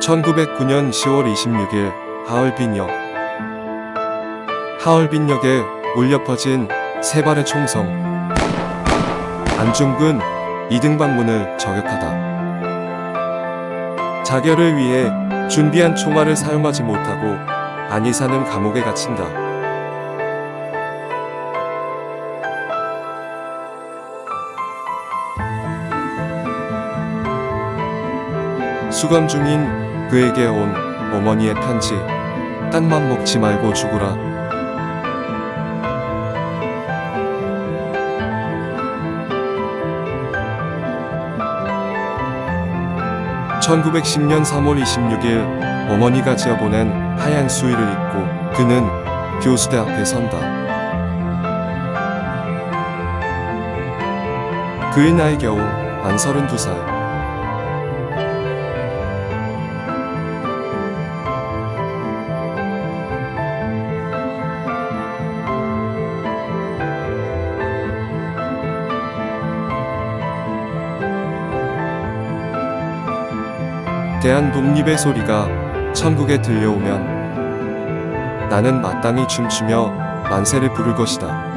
(1909년 10월 26일) 하얼빈역. 하얼빈역에 울려 퍼진 세 발의 총성. 안중근 이등 방문을 저격하다. 자결을 위해 준비한 총알을 사용하지 못하고 안이사는 감옥에 갇힌다. 수감 중인 그에게 온 어머니의 편지. 딴맘 먹지 말고 죽으라. (1910년 3월 26일) 어머니가 지어보낸 하얀 수의를 입고 그는 교수대 앞에 선다. 그의 나이 겨우 만 32살. 대한 독립의 소리가 천국에 들려오면 나는 마땅히 춤추며 만세를 부를 것이다.